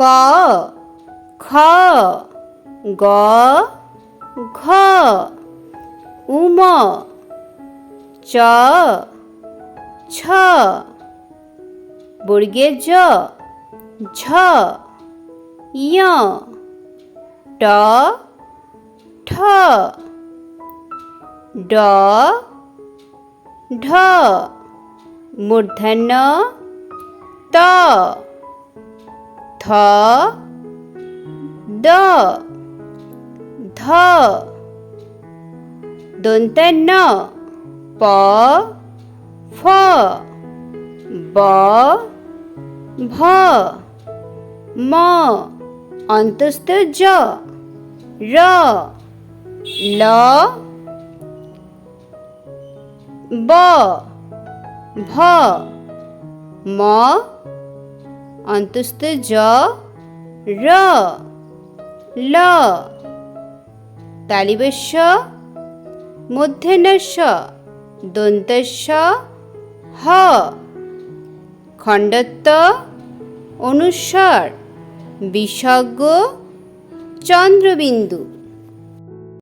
ক, খ, গ, ঘ, উম, চ, ছ, বর্গের জ, ঝ ইয় ট, ঠ, ড, ঢ, মূর্ধন্য, ত দ, ধ দন্তান্ন প, ফ, ব, ভ, ম, অন্তস্থ জ, র, ল, ব, ভ, ম অন্তস্থ জ র ল। তালিবস্য মধ্যেনস্য দন্তস্য হ। খণ্ডত্ব অনুস্বর বিসর্গ চন্দ্রবিন্দু।